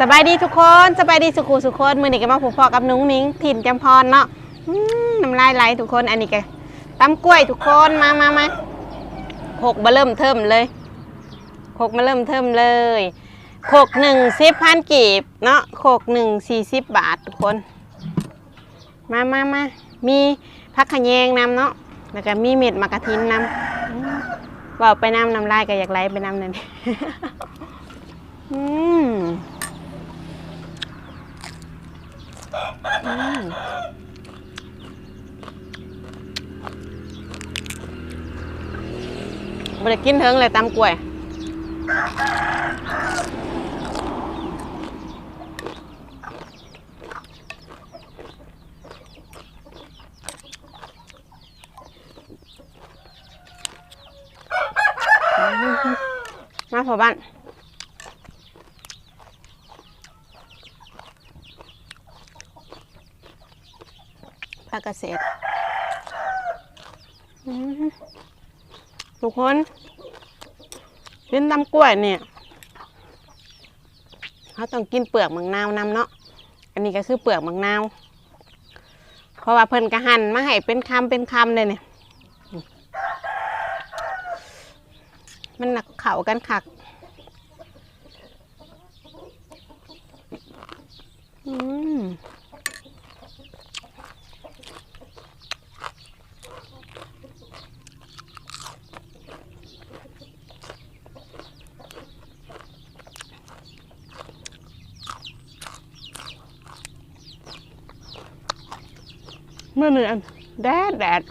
สบายดีทุกคนสบายดีสุขุสุขคนมือนี้ก็มาผูกพอกับนุ้งนิ้งถิ่นจำพรเนาะอืมน้ำลายไหลทุกคนอันนี้ก็ตำกล้วยทุกคนมามามาโขกมาเริ่มเทิมเลยโขกมาเริ่มเทิมเลยโขกหนึ่งสิบพันกีบเนาะโขกหนึ่งสี่สิบบาททุกคน มามามามีพักขยงนำเนาะแล้วก็มีเม็ดมะกะทินนำอืมว่าไปนำน้ำลายก็อยากไหลไปนำนั่น อืมอืมบ่ได้กินเทิงเลยตำกล้วยมาพอบ้าน ภาคเกษตรทุกคนกินตำกล้วยเนี่ยเขาต้องกินเปลือกมังนาวนำเนาะอันนี้ก็คือเปลือกมังนาว เพราะว่าเพิ่นกระหันมาให้เป็นคำเป็นคำเลยเนี่ยมันหนักเข่ากันคักอืม เมื่อเนี่ยแดดแดด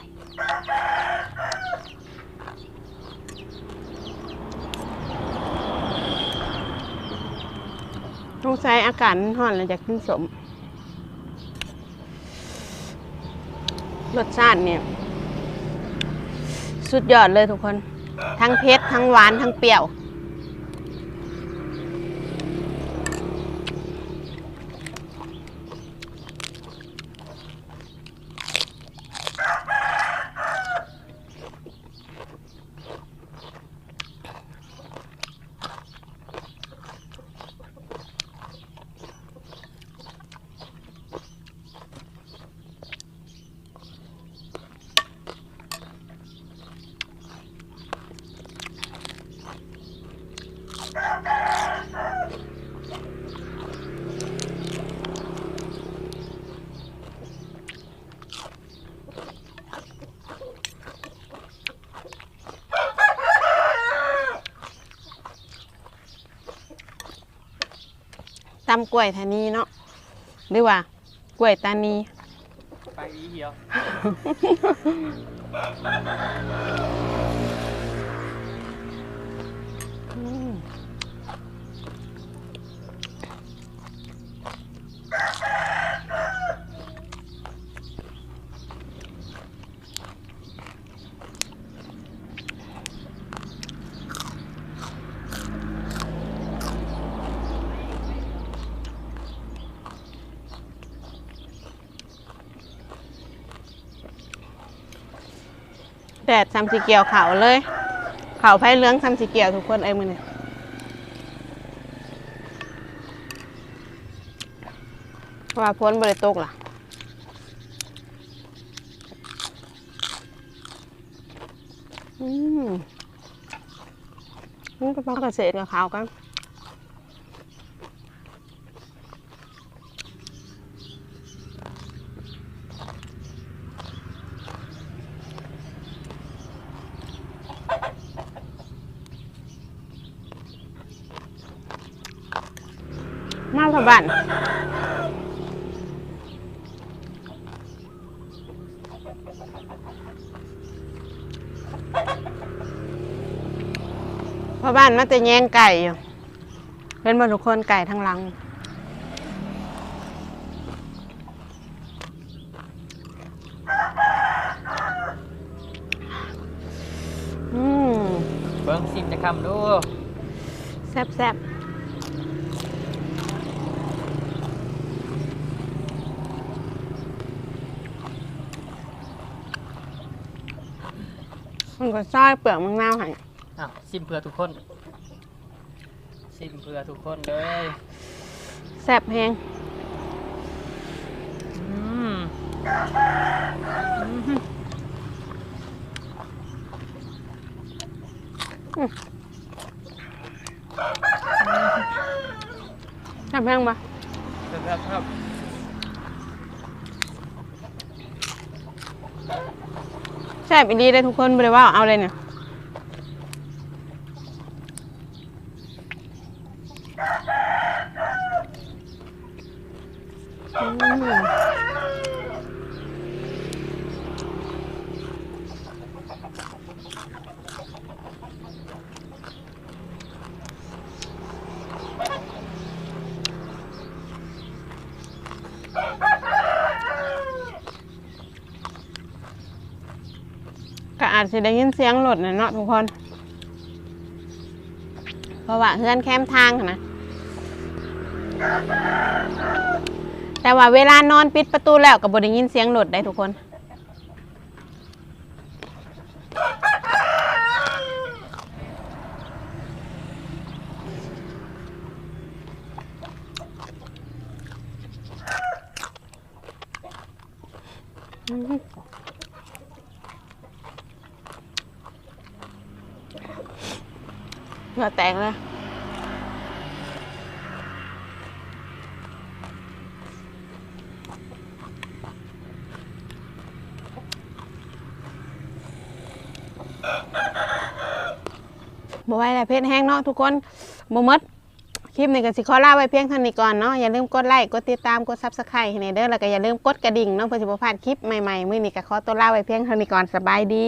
ต้องใช้อากาศมันร้อนเลยจะกินสม รสชาติเนี่ย สุดยอดเลยทุกคน ทั้งเผ็ดทั้งหวานทั้งเปรี้ยว ตำกล้วยทานีเนาะหรือว่ากล้วยตานีไปอีเหียวอืม แดดซ้ำสีเกียวเขาวเลยเขาวไผ่เลื้องซ้ำสีเกียวทุกคนเอ้มือนี่เพราะว่าพ้นบริตกล่ะอืมนี่ก็ต้องเกษตรกับเขาวกัน มาพอบ้านพอบ้านมาแต่แย่งไก่อยู่เป็นบรรทุกคนไก่ทั้งหลัง อืมเบิ้งซิมจะคำดู แซ่บแซ่บ มันก็ซอยเปลือกมังนาวให้อ้าวซิมเพื่อทุกคนซิซิมเพื่อทุกคนเลยแซ่บแฮงอืมแซ่บแฮงปะครับครับแซ่บอีดีได้ทุกคนบ่ได้ว่าเอาเลยเนี่ยอืมก็อา จจะได้ยินเสียงรถนะเนาะทุกคน เพราะว่าเฮือนแคมทางนะ แต่ว่าเวลานอนปิดประตูแล้วก็บ่ได้ยินเสียงรถได้ทุกคนเหงื่อแตกเลยบ่ไหวแล้วเพชรแห้งเนาะทุกคนบ่มดคลิปนี้ก็สิขอลาไว้เพียงเท่านี้ก่อนเนาะอย่าลืมกดไลค์กดติดตามกด Subscribe ให้แหน่เด้อแล้วก็อย่าลืมกดกระดิ่งเนาะเพื่อสิบ่พลาดคลิปใหม่ๆมื้อนี้ก็ขอตัวลาไว้เพียงเท่านี้ก่อนสบายดี